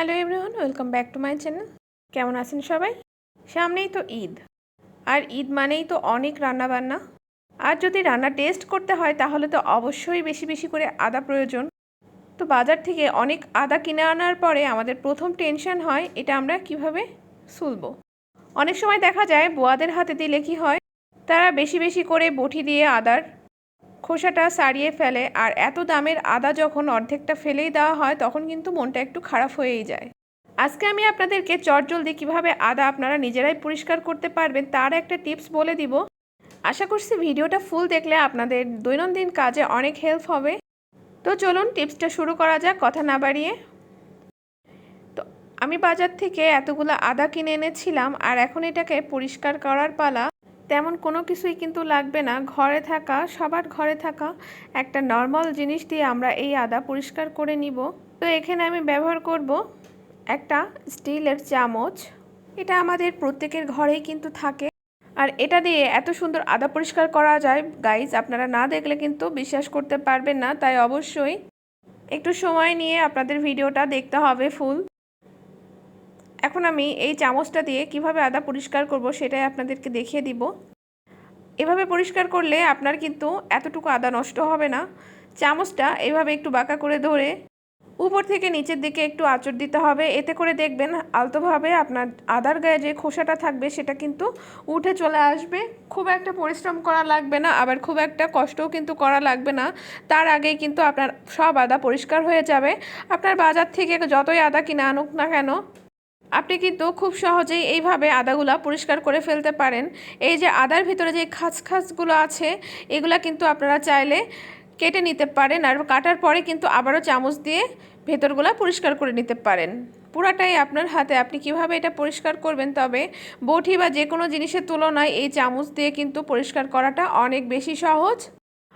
Hello everyone, welcome back to my channel. কেমন আছেন সবাই? সামনেই তো ঈদ। আর ঈদ মানেই তো অনেক রান্নাবান্না। আর যদি রান্না টেস্ট করতে হয়, তাহলে তো অবশ্যই বেশি বেশি করে আদা প্রয়োজন। তো বাজার থেকে অনেক আদা কিনে আনার পরে আমাদের প্রথম টেনশন হয়, এটা আমরা কীভাবে সুলবো? অনেক সময় দেখা যায়, বোয়াদের হাতে দিলে কি হয়, তারা বেশি বেশি করে বটি দিয়ে আদার খোসাটা সারিয়ে ফেলে আর এত দামের আদা যখন অর্ধেকটা ফেলেই দেওয়া হয়, তখন কিন্তু মনটা একটু খারাপ হয়েই যায়। আজকে আমি আপনাদেরকে চটজলদি কীভাবে আদা আপনারা নিজেরাই পরিষ্কার করতে পারবেন তার একটা টিপস বলে দিব। আশা করছি ভিডিওটা ফুল দেখলে আপনাদের দৈনন্দিন কাজে অনেক হেল্প হবে। তো চলুন টিপসটা শুরু করা যাক, কথা না বাড়িয়ে। তো আমি বাজার থেকে এতগুলো আদা কিনে এনেছিলাম আর এখন এটাকে পরিষ্কার করার পালা তেমন কোনো কিছুই কিন্তু লাগবে না। ঘরে থাকা, সবার ঘরে থাকা একটা নর্মাল জিনিস দিয়ে আমরা এই আদা পরিষ্কার করে নিব। তো এখানে আমি ব্যবহার করব একটা স্টিলের চামচ। এটা আমাদের প্রত্যেকের ঘরেই কিন্তু থাকে। আর এটা দিয়ে এত সুন্দর আদা পরিষ্কার করা যায়। গাইজ আপনারা না দেখলে কিন্তু বিশ্বাস করতে পারবেন না। তাই অবশ্যই একটু সময় নিয়ে আপনাদের ভিডিওটা দেখতে হবে ফুল এখন আমি এই চামচটা দিয়ে কীভাবে আদা পরিষ্কার করব সেটাই আপনাদেরকে দেখিয়ে দিব। এভাবে পরিষ্কার করলে আপনার কিন্তু এতটুকু আদা নষ্ট হবে না। চামচটা এভাবে একটু বাঁকা করে ধরে উপর থেকে নিচের দিকে একটু আঁচড় দিতে হবে। এতে করে দেখবেন আলতোভাবে আপনার আদার গায়ে যে খোসাটা থাকবে সেটা কিন্তু উঠে চলে আসবে। খুব একটা পরিশ্রম করা লাগবে না, আবার খুব একটা কষ্টও কিন্তু করা লাগবে না। তার আগেই কিন্তু আপনার সব আদা পরিষ্কার হয়ে যাবে। আপনার বাজার থেকে যতই আদা কিনে আনুক না কেন আপনি কিন্তু খুব সহজেই এইভাবে আদাগুলা পরিষ্কার করে ফেলতে পারেন। এই যে আদার ভিতরে যে খাস খাসগুলো আছে, এগুলা কিন্তু আপনারা চাইলে কেটে নিতে পারেন আর কাটার পরে কিন্তু আবারও চামচ দিয়ে ভেতরগুলা পরিষ্কার করে নিতে পারেন। পুরাটাই আপনার হাতে। আপনি কীভাবে এটা পরিষ্কার করবেন? তবে বটি বা যে কোনো জিনিসের তুলনায় এই চামচ দিয়ে কিন্তু পরিষ্কার করাটা অনেক বেশি সহজ।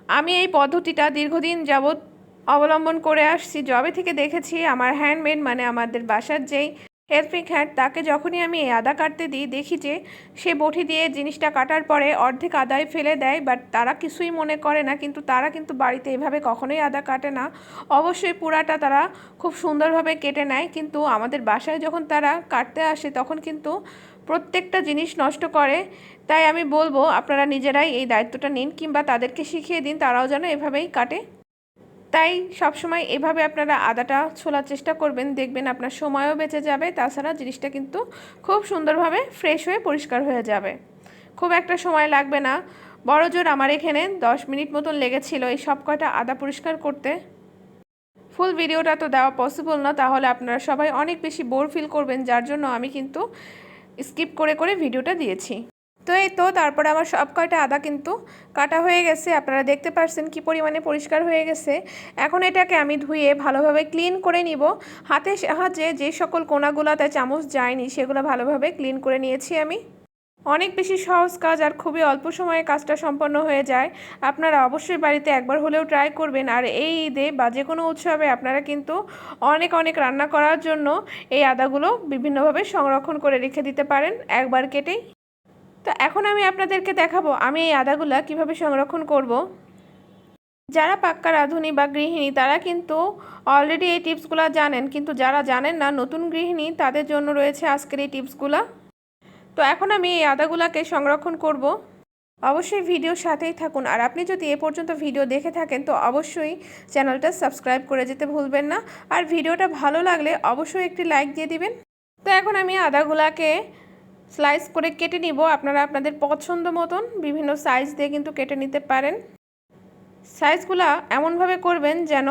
আমি এই পদ্ধতিটা দীর্ঘদিন যাবৎ অবলম্বন করে আসছি। জবে থেকে দেখেছি আমার হ্যান্ডমেড মানে আমাদের বাসার যেই হেল্পিং হ্যান্ড তাকে যখনই আমি আদা কাটতে দিই, দেখি যে সে বটি দিয়ে জিনিসটা কাটার পরে অর্ধেক আদায় ফেলে দেয়, বাট তারা কিছুই মনে করে না, কিন্তু তারা কিন্তু বাড়িতে এভাবে কখনোই আদা কাটে না। অবশ্যই পুরাটা তারা খুব সুন্দরভাবে কেটে নেয়, কিন্তু আমাদের বাসায় যখন তারা কাটতে আসে, তখন কিন্তু প্রত্যেকটা জিনিস নষ্ট করে। তাই আমি বলব, আপনারা নিজেরাই এই দায়িত্বটা নিন, কিংবা তাদেরকে শিখিয়ে দিন, তারাও যেন এভাবেই কাটে। তাই সবসময় এভাবে আপনারা আদাটা ছোলার চেষ্টা করবেন, দেখবেন আপনার সময়ও বেঁচে যাবে, তাছাড়া জিনিসটা কিন্তু খুব সুন্দরভাবে ফ্রেশ হয়ে পরিষ্কার হয়ে যাবে। খুব একটা সময় লাগবে না। বড় জোর আমার এখানে দশ মিনিট মতন লেগেছিল এই সব কয়টা আদা পরিষ্কার করতে। ফুল ভিডিওটা তো দেওয়া পসিবল না, তাহলে আপনারা সবাই অনেক বেশি বোর ফিল করবেন, যার জন্য আমি কিন্তু স্কিপ করে করে ভিডিওটা দিয়েছি। তো এই তো তারপরে আমার সব কয়টা আদা কিন্তু কাটা হয়ে গেছে। আপনারা দেখতে পাচ্ছেন কি পরিমাণে পরিষ্কার হয়ে গেছে। এখন এটাকে আমি ধুয়ে ভালোভাবে ক্লিন করে নিব। হাতের সাহায্যে যে সকল কোনাগুলোতে চামচ যায়নি সেগুলো ভালোভাবে ক্লিন করে নিয়েছি আমি। অনেক বেশি সহজ কাজ আর খুবই অল্প সময়ে কাজটা সম্পন্ন হয়ে যায়। আপনারা অবশ্যই বাড়িতে একবার হলেও ট্রাই করবেন। আর এই ঈদে বা যে কোনো উৎসবে আপনারা কিন্তু অনেক অনেক রান্না করার জন্য এই আদাগুলো বিভিন্নভাবে সংরক্ষণ করে রেখে দিতে পারেন। একবার কেটেই তো এখন আমি আপনাদেরকে দেখাবো আমি এই আদাগুলা কীভাবে সংরক্ষণ করব। যারা পাক্কা রাঁধুনি বা গৃহিণী, তারা কিন্তু অলরেডি এই টিপসগুলো জানেন। কিন্তু যারা জানেন না, নতুন গৃহিণী, তাদের জন্য রয়েছে আজকের এই টিপসগুলো। তো এখন আমি এই আদাগুলাকে সংরক্ষণ করব। অবশ্যই ভিডিওর সাথেই থাকুন। আর আপনি যদি এ পর্যন্ত ভিডিও দেখে থাকেন, তো অবশ্যই চ্যানেলটা সাবস্ক্রাইব করে যেতে ভুলবেন না। আর ভিডিওটা ভালো লাগলে অবশ্যই একটি লাইক দিয়ে দিবেন। তো এখন আমি আদাগুলাকে স্লাইস করে কেটে নিব। আপনারা আপনাদের পছন্দ মতন বিভিন্ন সাইজ দিয়ে কিন্তু কেটে নিতে পারেন। সাইজগুলা এমনভাবে করবেন যেন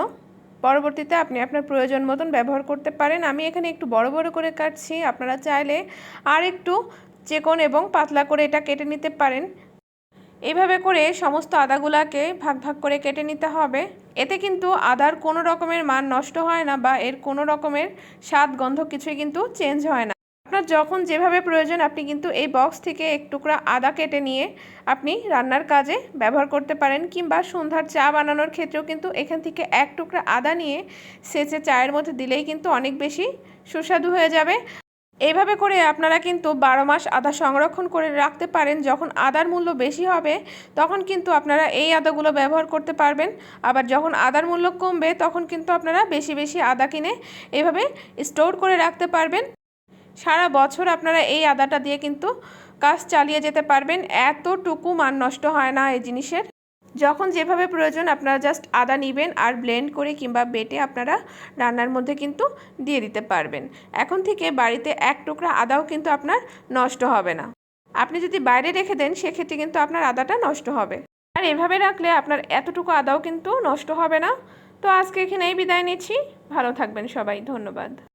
পরবর্তীতে আপনি আপনার প্রয়োজন মতন ব্যবহার করতে পারেন। আমি এখানে একটু বড় বড় করে কাটছি। আপনারা চাইলে আর একটু চেকন এবং পাতলা করে এটা কেটে নিতে পারেন। এইভাবে করে সমস্ত আদাগুলাকে ভাগ ভাগ করে কেটে নিতে হবে। এতে কিন্তু আদার কোনো রকমের মান নষ্ট হয় না বা এর কোনো রকমের স্বাদ গন্ধ কিছুই কিন্তু চেঞ্জ হয় না। আপনার যখন যেভাবে প্রয়োজন আপনি কিন্তু এই বক্স থেকে এক টুকরা আদা কেটে নিয়ে আপনি রান্নার কাজে ব্যবহার করতে পারেন কিংবা সন্ধ্যার চা বানানোর ক্ষেত্রেও কিন্তু এখান থেকে এক টুকরা আদা নিয়ে সেচে চায়ের মধ্যে দিলেই কিন্তু অনেক বেশি সুস্বাদু হয়ে যাবে। এইভাবে করে আপনারা কিন্তু বারো মাস আদা সংরক্ষণ করে রাখতে পারেন। যখন আদার মূল্য বেশি হবে, তখন কিন্তু আপনারা এই আদাগুলো ব্যবহার করতে পারবেন। আবার যখন আদার মূল্য কমবে, তখন কিন্তু আপনারা বেশি বেশি আদা কিনে এভাবে স্টোর করে রাখতে পারবেন। সারা বছর আপনারা এই আদাটা দিয়ে কিন্তু কাজ চালিয়ে যেতে পারবেন। এতটুকু মান নষ্ট হয় না এই জিনিসের। যখন যেভাবে প্রয়োজন আপনারা জাস্ট আদা নেবেন আর ব্লেন্ড করে কিংবা বেটে আপনারা রান্নার মধ্যে কিন্তু দিয়ে দিতে পারবেন। এখন থেকে বাড়িতে এক টুকরা আদাও কিন্তু আপনার নষ্ট হবে না। আপনি যদি বাইরে রেখে দেন, সেক্ষেত্রে কিন্তু আপনার আদাটা নষ্ট হবে। আর এভাবে রাখলে আপনার এতটুকু আদাও কিন্তু নষ্ট হবে না। তো আজকে এখানেই বিদায় নিচ্ছি। ভালো থাকবেন সবাই। ধন্যবাদ।